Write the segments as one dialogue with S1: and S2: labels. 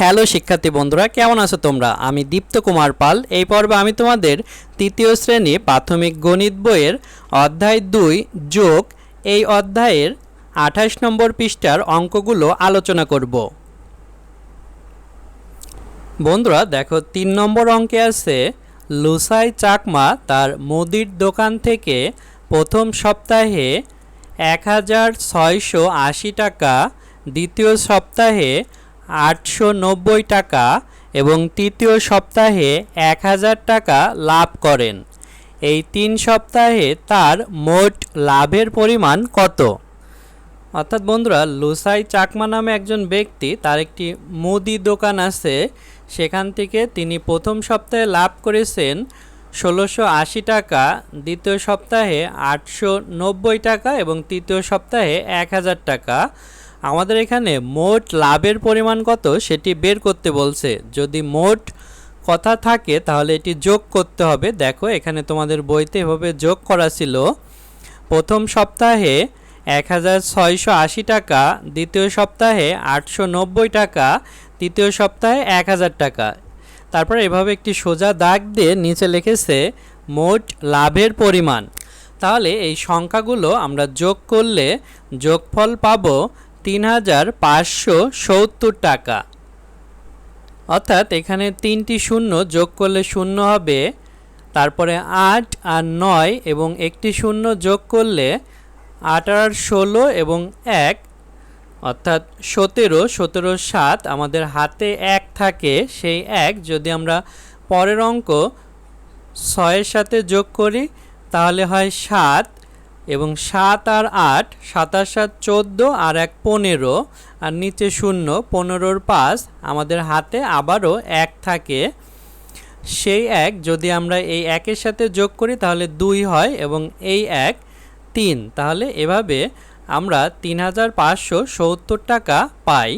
S1: Hello শিক্ষার্থী বন্ধুরা, কেমন আছো তোমরা? আমি দীপ্ত কুমার পাল। এই পর্বে আমি তোমাদের তৃতীয় শ্রেণি প্রাথমিক গণিত বইয়ের অধ্যায় দুই যোগ এই অধ্যায়ের আঠাশ নম্বর পৃষ্ঠার অঙ্কগুলো আলোচনা করব। বন্ধুরা, দেখো, তিন নম্বর অঙ্কে আছে, লুসাই চাকমা তার মুদির দোকান থেকে প্রথম সপ্তাহে এক হাজার ছয়শো আশি টাকা, দ্বিতীয় সপ্তাহে আটশো নব্বই টাকা এবং তৃতীয় সপ্তাহে এক হাজার টাকা লাভ করেন। এই তিন সপ্তাহে তার মোট লাভের পরিমাণ কত? অর্থাৎ বন্ধুরা, লুসাই চাকমা নামে একজন ব্যক্তি, তার একটি মুদি দোকান আছে। সেখান থেকে তিনি প্রথম সপ্তাহে লাভ করেছেন ষোলোশো আশি টাকা, দ্বিতীয় সপ্তাহে আটশো নব্বই টাকা এবং তৃতীয় সপ্তাহে এক হাজার টাকা। আমাদের এখানে মোট লাভের পরিমাণ কত সেটি বের করতে বলছে। যদি মোট কথা থাকে তাহলে এটি যোগ করতে হবে। দেখো, এখানে তোমাদের বইতে এভাবে যোগ করা ছিল। প্রথম সপ্তাহে এক হাজার ছয়শো আশি টাকা, দ্বিতীয় সপ্তাহে আটশো নব্বই টাকা, তৃতীয় সপ্তাহে এক হাজার টাকা। তারপর এভাবে একটি সোজা দাগ দিয়ে নিচে লিখেছে, মোট লাভের পরিমাণ। তাহলে এই সংখ্যাগুলো আমরা যোগ করলে যোগফল পাবো তিন হাজার পাঁচশো সত্তর টাকা। অর্থাৎ এখানে তিনটি শূন্য যোগ করলে শূন্য হবে, তারপরে আট আর নয় এবং একটি শূন্য যোগ করলে আট আর ষোলো এবং এক, অর্থাৎ সতেরো সতেরো সাত আমাদের হাতে এক থাকে, সেই এক যদি আমরা পরের অঙ্ক ছয়ের সাথে যোগ করি, তাহলে হয় সাত এবং সাত আর আট সাতাশ সাত চোদ্দ আর এক পনেরো, আর নিচে শূন্য, পনেরোর পাঁচ, আমাদের হাতে আবারও এক থাকে। সেই এক যদি আমরা এই একের সাথে যোগ করি তাহলে দুই হয় এবং এই এক তিন। তাহলে এভাবে আমরা তিন হাজার পাঁচশো সত্তর টাকা পাই।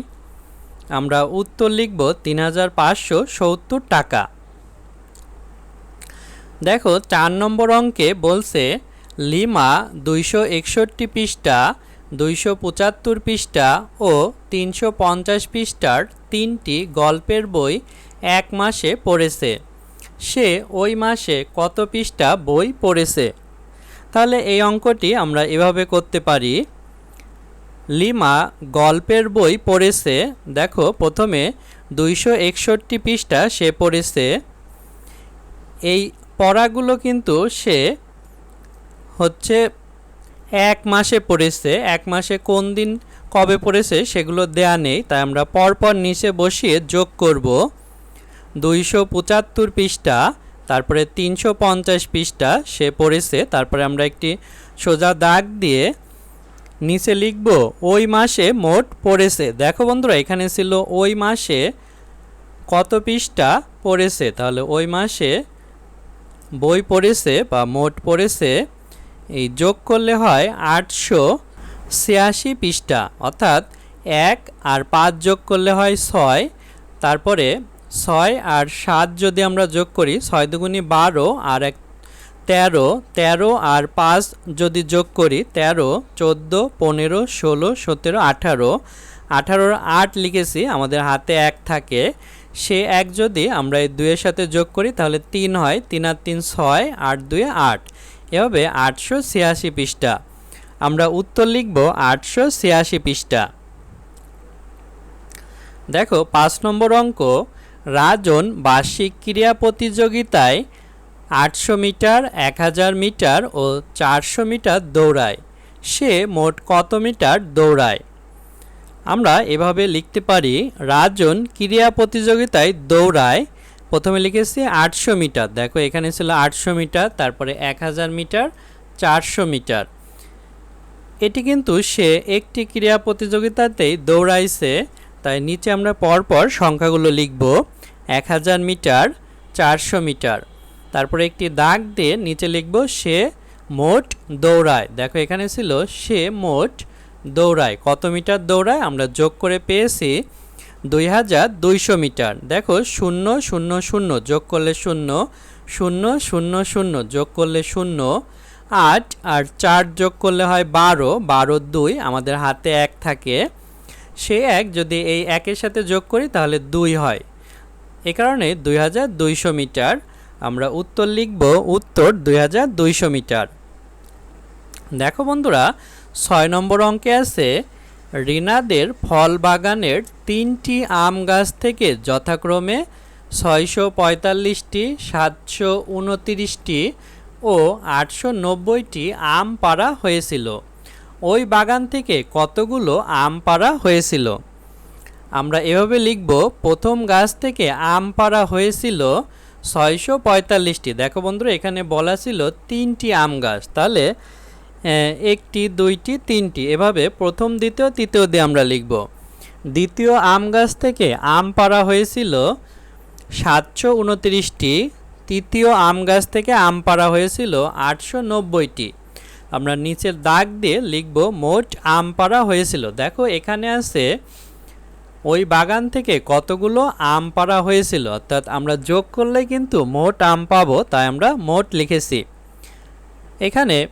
S1: আমরা উত্তর লিখব তিন হাজার পাঁচশো সত্তর টাকা। দেখো, চার নম্বর অঙ্কে বলছে লিমা দুইশো একষট্টি পৃষ্ঠা, দুইশো পঁচাত্তর পৃষ্ঠা ও তিনশো পঞ্চাশ পৃষ্ঠার তিনটি গল্পের বই এক মাসে পড়েছে। সে ওই মাসে কত পৃষ্ঠা বই পড়েছে? তাহলে এই অঙ্কটি আমরা এভাবে করতে পারি। লিমা গল্পের বই পড়েছে, দেখো প্রথমে দুইশো একষট্টি পৃষ্ঠা সে পড়েছে। এই পড়াগুলো কিন্তু সে হচ্ছে এক মাসে পড়েছে। এক মাসে কোন দিন কবে পড়েছে সেগুলো দেয়া নেই। তাই আমরা পরপর নিচে বসিয়ে যোগ করব। দুইশো পঁচাত্তর পৃষ্ঠা, তারপরে তিনশো পঞ্চাশ পৃষ্ঠা সে পড়েছে। তারপরে আমরা একটি সোজা দাগ দিয়ে নিচে লিখব, ওই মাসে মোট পড়েছে। দেখো বন্ধুরা, এখানে ছিল ওই মাসে কত পৃষ্ঠা পড়েছে? তাহলে ওই মাসে বই পড়েছে বা মোট পড়েছে এই যোগ করলে হয় আটশো ছিয়াশি পৃষ্ঠা, অর্থাৎ এক আর পাঁচ যোগ করলে হয় ছয়। তারপরে ছয় আর সাত যদি আমরা যোগ করি, ছয় দুগুণি বারো আর এক তেরো তেরো আর পাঁচ যদি যোগ করি, তেরো, চোদ্দ, পনেরো, ষোলো, সতেরো, আঠারো। আঠারোর আট লিখেছি, আমাদের হাতে এক থাকে। সে এক যদি আমরা এই দুইয়ের সাথে যোগ করি, তাহলে তিন হয়, তিন আর তিন ছয়, আট দুয়ে আট। এভাবে আটশো ছিয়াশি পৃষ্ঠা। আমরা উত্তর লিখব আটশো ছিয়াশি পৃষ্ঠা। দেখো, পাঁচ নম্বর অঙ্ক, রাজন বার্ষিক ক্রীড়া প্রতিযোগিতায় আটশো মিটার, এক হাজার মিটার ও চারশো মিটার দৌড়ায়। সে মোট কত মিটার দৌড়ায়? আমরা এভাবে লিখতে পারি, রাজন ক্রীড়া প্রতিযোগিতায় দৌড়ায় প্রথমে লিখেছি আটশো মিটার। দেখো, এখানে ছিল আটশো মিটার, তারপরে এক হাজার মিটার, চারশো মিটার। এটি কিন্তু সে একটি ক্রীড়া প্রতিযোগিতাতেই দৌড়াইছে, তাই নিচে আমরা পরপর সংখ্যাগুলো লিখব। এক হাজার মিটার, চারশো মিটার। তারপরে একটি দাগ দিয়ে নিচে লিখব, সে মোট দৌড়ায়। দেখো, এখানে ছিল, সে মোট দৌড়ায়। কত মিটার দৌড়ায়? আমরা যোগ করে পেয়েছি দুই হাজার দুইশো মিটার। দেখো, শূন্য শূন্য শূন্য যোগ করলে শূন্য শূন্য শূন্য শূন্য যোগ করলে শূন্য, আট আর চার যোগ করলে হয় বারো বারো দুই, আমাদের হাতে এক থাকে। সে এক যদি এই একের সাথে যোগ করি তাহলে দুই হয়। এ কারণে দুই হাজার দুইশো মিটার, আমরা উত্তর লিখব উত্তর দুই হাজার দুইশো মিটার। দেখো বন্ধুরা, ছয় নম্বর অঙ্কে আছে রিনাদের ফল বাগানের তিনটি আম গাছ থেকে যথাক্রমে ছয়শো পঁয়তাল্লিশটি, সাতশো উনতিরিশটি ও আটশো নব্বইটি আম পাড়া হয়েছিল। ওই বাগান থেকে কতগুলো আম পাড়া হয়েছিল? আমরা এভাবে লিখব, প্রথম গাছ থেকে আম পাড়া হয়েছিল ছয়শো পঁয়তাল্লিশটি। দেখো বন্ধুরা, এখানে বলা ছিল তিনটি আম গাছ। তাহলে একটি, দুইটি, তিনটি। এভাবে প্রথম, দ্বিতীয়, তৃতীয় দিয়ে আমরা লিখব। দ্বিতীয় আম গাছ থেকে আম পাড়া হয়েছিল সাতশো উনত্রিশটি। তৃতীয় আম গাছ থেকে আম পাড়া হয়েছিল আটশো নব্বইটি। আমরা নিচের দাগ দিয়ে লিখব, মোট আম পাড়া হয়েছিল। দেখো, এখানে আছে ওই বাগান থেকে কতগুলো আম পাড়া হয়েছিল। অর্থাৎ আমরা যোগ করলে কিন্তু মোট আম পাবো, তাই আমরা মোট লিখেছি। এখানে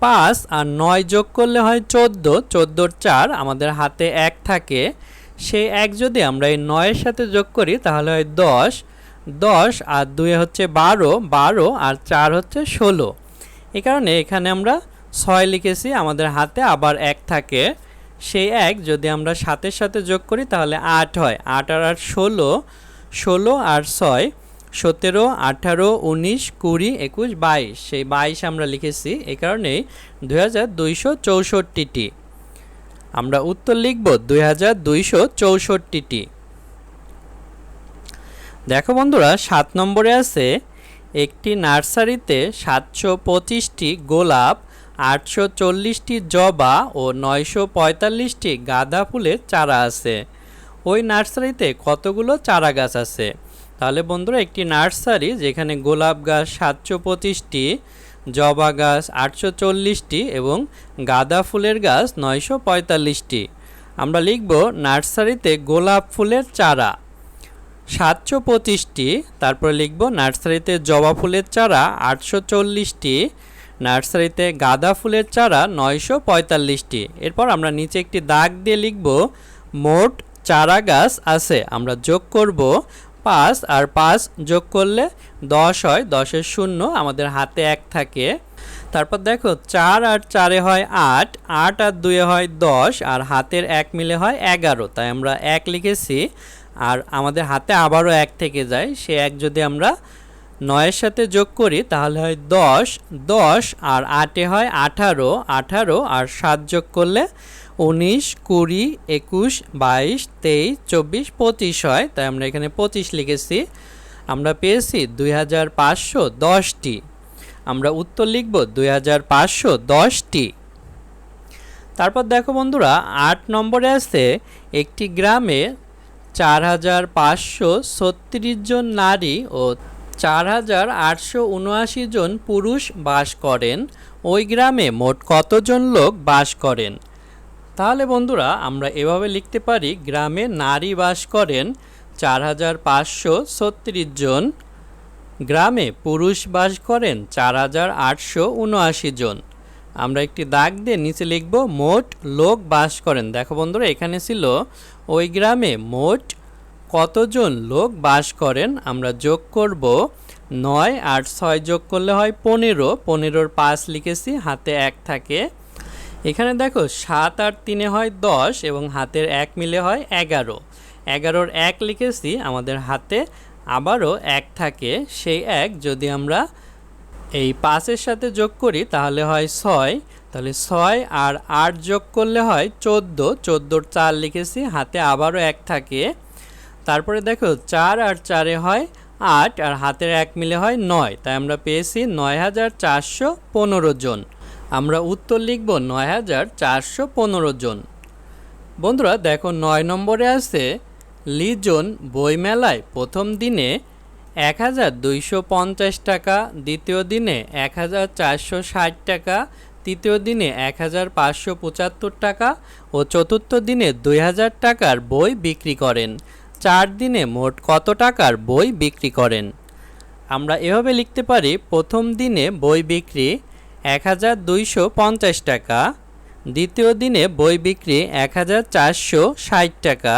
S1: পাঁচ আর নয় যোগ করলে হয় চোদ্দ, চোদ্দোর চার, আমাদের হাতে এক থাকে। সেই এক যদি আমরা এই নয়ের সাথে যোগ করি, তাহলে হয় দশ। দশ আর দুয়ে হচ্ছে বারো বারো আর চার হচ্ছে ষোলো। এই কারণে এখানে আমরা ছয় লিখেছি, আমাদের হাতে আবার এক থাকে। সেই এক যদি আমরা সাতের সাথে যোগ করি, তাহলে আট হয়। আট আর আট ষোলো ষোলো আর ছয়। সতেরো, আঠারো, উনিশ, কুড়ি, একুশ, বাইশ। সেই বাইশ আমরা লিখেছি এই কারণেই দুই হাজার দুইশো চৌষট্টিটি। আমরা উত্তর লিখব দুই হাজার দুইশো চৌষট্টিটি। দেখো বন্ধুরা, সাত নম্বরে আছে, একটি নার্সারিতে সাতশো পঁচিশটি গোলাপ, আটশো চল্লিশটি জবা ও নয়শো পঁয়তাল্লিশটি গাঁদা ফুলের চারা আছে। ওই নার্সারিতে কতগুলো চারা গাছ আছে? তাহলে বন্ধুরা একটি নার্সারি যেখানে গোলাপ গাছ সাতশো পঁচিশটি, জবা গাছ আটশো চল্লিশটি এবং গাঁদা ফুলের গাছ নয়শো পঁয়তাল্লিশটি। আমরা লিখব নার্সারিতে গোলাপ ফুলের চারা সাতশো পঁচিশটি, তারপরে লিখব নার্সারিতে জবা ফুলের চারা আটশো চল্লিশটি, নার্সারিতে গাঁদা ফুলের চারা নয়শো পঁয়তাল্লিশটি। এরপর আমরা নিচে একটি দাগ দিয়ে লিখব, মোট চারা গাছ আছে। আমরা যোগ করব পাঁচ আর পাঁচ যোগ করলে দশ হয়, দশের শূন্য, আমাদের হাতে এক থাকে। তারপর দেখো, চার আর চারে হয় আট আট আর দুয়ে হয় দশ, আর হাতের এক মিলে হয় এগারো। তাই আমরা এক লিখেছি, আর আমাদের হাতে আবারও এক থেকে যায়। সে এক যদি আমরা নয়ের সাথে যোগ করি, তাহলে হয় দশ দশ আর আটে হয় আঠারো আঠারো আর সাত যোগ করলে উনিশ, কুড়ি, একুশ, বাইশ, তেইশ, চব্বিশ, পঁচিশ হয়। তাই আমরা এখানে পঁচিশ লিখেছি। আমরা পেয়েছি দুই হাজার পাঁচশো দশটি। আমরা উত্তর লিখব দুই হাজার পাঁচশো দশটি। তারপর দেখো বন্ধুরা, আট নম্বরে আছে একটি গ্রামে চার হাজার পাঁচশো ছত্রিশ জন নারী ও চার হাজার আটশো উনআশি জন পুরুষ বাস করেন। ওই গ্রামে মোট কতজন লোক বাস করেন? তাহলে বন্ধুরা, আমরা এভাবে লিখতে পারি, গ্রামে নারী বাস করেন চার হাজার পাঁচশো ছত্রিশ জন, গ্রামে পুরুষ বাস করেন চার হাজার আটশো উনআশি জন। আমরা একটি দাগ দিয়ে নিচে লিখব, মোট লোক বাস করেন। দেখো বন্ধুরা, এখানে ছিল, ওই গ্রামে মোট কতজন লোক বাস করেন? আমরা যোগ করব নয় আর ছয় যোগ করলে হয় পনেরো। পনেরোর পাঁচ লিখেছি, হাতে এক থাকে। এখানে দেখো, সাত আর তিনে হয় দশ এবং হাতের এক মিলে হয় এগারো। এগারোর এক লিখেছি, আমাদের হাতে আবারও এক থাকে। সেই এক যদি আমরা এই পাঁচের সাথে যোগ করি, তাহলে হয় ছয়। তাহলে ছয় আর আট যোগ করলে হয় চোদ্দ। চোদ্দোর চার লিখেছি, হাতে আবারও এক থাকে। তারপরে দেখো, চার আর চারে হয় আট আর হাতের এক মিলে হয় নয়, তাই আমরা পেয়েছি নয় হাজার চারশো পনেরো জন। আমরা উত্তর লিখব নয় হাজার চারশো পনেরো জন। বন্ধুরা, দেখো নয় নম্বরে আছে, লিজন বইমেলায় প্রথম দিনে এক হাজার দুইশো পঞ্চাশ টাকা, দ্বিতীয় দিনে এক হাজার চারশো ষাট টাকা, তৃতীয় দিনে এক হাজার পাঁচশো পঁচাত্তর টাকা ও চতুর্থ দিনে দুই হাজার টাকার বই বিক্রি করেন। চার দিনে মোট কত টাকার বই বিক্রি করেন? আমরা এভাবে লিখতে পারি, প্রথম দিনে বই বিক্রি এক হাজার দুইশো পঞ্চাশ টাকা, দ্বিতীয় দিনে বই বিক্রি এক হাজার চারশো ষাট টাকা,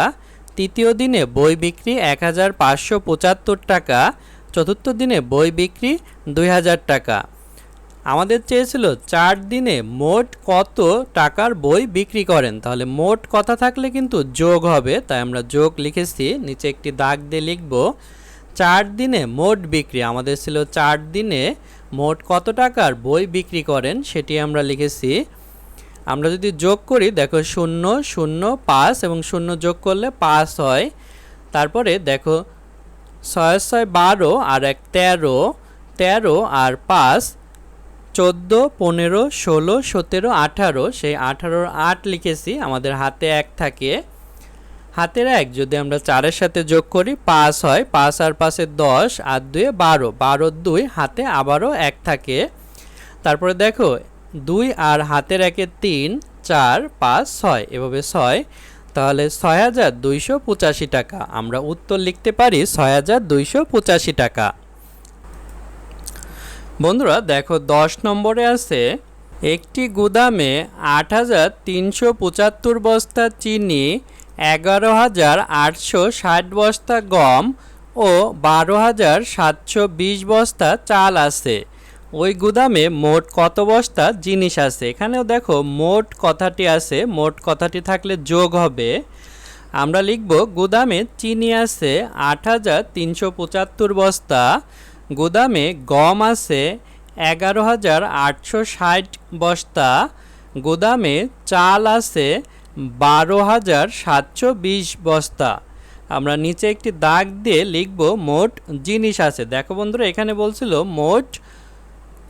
S1: তৃতীয় দিনে বই বিক্রি এক হাজার পাঁচশো পঁচাত্তর টাকা, চতুর্থ দিনে বই বিক্রি দুই হাজার টাকা। আমাদের চেয়েছিল চার দিনে মোট কত টাকার বই বিক্রি করেন। তাহলে মোট কথা থাকলে কিন্তু যোগ হবে। তাই আমরা যোগ লিখেছি। নিচে একটি দাগ দিয়ে লিখব, চার দিনে মোট বিক্রি। আমাদের ছিল চার দিনে মোট কত টাকার বই বিক্রি করেন সেটি আমরা লিখেছি। আমরা যদি যোগ করি, দেখো শূন্য শূন্য, পাঁচ এবং শূন্য যোগ করলে পাঁচ হয়। তারপরে দেখো ছয় ছয়, বারো আর এক তেরো তেরো আর পাঁচ চোদ্দ, পনেরো, ষোলো, সতেরো, আঠারো, সেই আঠারোর আট লিখেছি, আমাদের হাতে এক থাকে। হাতের এক, যদি আমরা চারের সাথে যোগ করি, পাঁচ হয়, পাঁচ আর পাঁচে দশ, আর দুয়ে বারো বারো দুই, হাতে আবারও এক থাকে। তারপরে দেখো, দুই আর হাতের একে তিন, চার, পাঁচ, ছয়, এভাবে ছয়, তাহলে ছয় হাজার দুইশো পঁচাশি টাকা। আমরা উত্তর লিখতে পারি, ছয় হাজার দুইশো পঁচাশি টাকা। বন্ধুরা, দেখো দশ নম্বরে আছে, একটি গুদামে আট হাজার তিনশো পঁচাত্তর বস্তা চিনি, এগারো হাজার আটশো ষাট বস্তা গম ও বারো হাজার সাতশো বিশ বস্তা চাল আছে। ওই গুদামে মোট কত বস্তা জিনিস আছে? এখানেও দেখো মোট কথাটি আছে, মোট কথাটি থাকলে যোগ হবে। আমরা লিখব, গুদামে চিনি আছে আট হাজার তিনশো পঁচাত্তর বস্তা গুদামে গম আছে এগারো হাজার আটশো ষাট বস্তা, গুদামে চাল আছে বারো হাজার সাতশো বিশ বস্তা। আমরা নিচে একটি দাগ দিয়ে লিখব মোট জিনিস আছে। দেখো বন্ধুরা, এখানে বলছিল মোট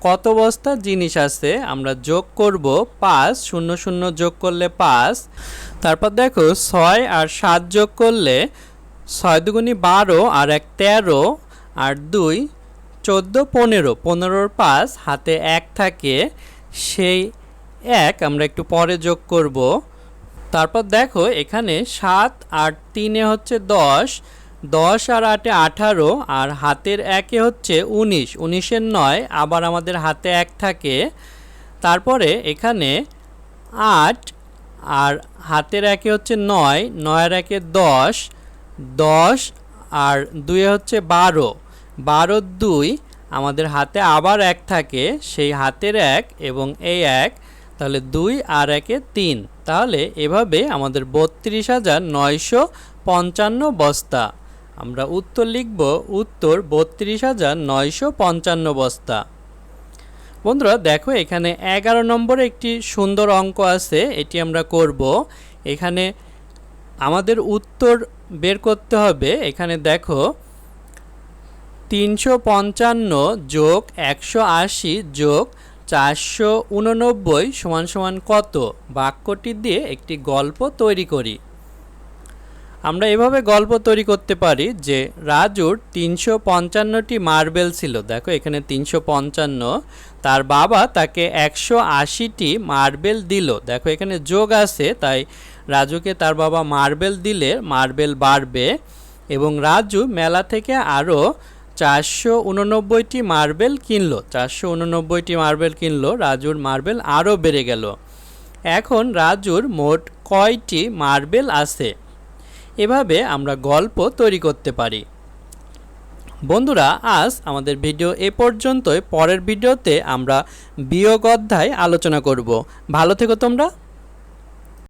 S1: কত বস্তা জিনিস আছে? আমরা যোগ করব পাঁচ, শূন্য শূন্য যোগ করলে পাঁচ। তারপর দেখো ছয় আর সাত যোগ করলে ছয় দুগুনি বারো আর এক তেরো আর দুই চোদ্দ, পনেরো। পনেরোর পাঁচ, হাতে এক থাকে। সেই এক আমরা একটু পরে যোগ করব। তারপর দেখো, এখানে সাত আর তিনে হচ্ছে দশ। দশ আর আটে আঠারো, আর হাতের একে হচ্ছে উনিশ। উনিশের নয়, আবার আমাদের হাতে এক থাকে। তারপরে এখানে আট আর হাতের একে হচ্ছে নয়, নয়ের একে দশ। দশ আর দুয়ে হচ্ছে বারো। বারো দুই, আমাদের হাতে আবার এক থাকে, সেই হাতের এক এবং এই এক, তাহলে দুই আর একে তিন। তাহলে এভাবে আমাদের বত্রিশ হাজার নয়শো পঞ্চান্ন বস্তা। আমরা উত্তর লিখব, উত্তর বত্রিশ হাজার নয়শো পঞ্চান্ন বস্তা। বন্ধুরা, দেখো এখানে এগারো নম্বরে একটি সুন্দর অঙ্ক আছে, এটি আমরা করব। এখানে আমাদের উত্তর বের করতে হবে। এখানে দেখো তিনশো পঞ্চান্ন যোগ একশো আশি যোগ চারশো উননব্বই সমান সমান কত? বাক্যটি দিয়ে একটি গল্প তৈরি করি। আমরা এভাবে গল্প তৈরি করতে পারি যে রাজুর তিনশো পঞ্চান্নটি মার্বেল ছিল। দেখো, এখানে তিনশো পঞ্চান্ন, তার বাবা তাকে একশো আশিটি মার্বেল দিল। দেখো, এখানে যোগ আছে, তাই রাজুকে তার বাবা মার্বেল দিলে মার্বেল বাড়বে এবং রাজু মেলা থেকে আরও চারশো উননব্বইটি মার্বেল কিনলো, চারশো উননব্বইটি মার্বেল কিনলো, রাজুর মার্বেল আরও বেড়ে গেল। এখন রাজুর মোট কয়টি মার্বেল আছে? এভাবে আমরা গল্প তৈরি করতে পারি। বন্ধুরা, আজ আমাদের ভিডিও এ পর্যন্তই। পরের ভিডিওতে আমরা বিয়োগ অধ্যায় আলোচনা করব। ভালো থেকো তোমরা।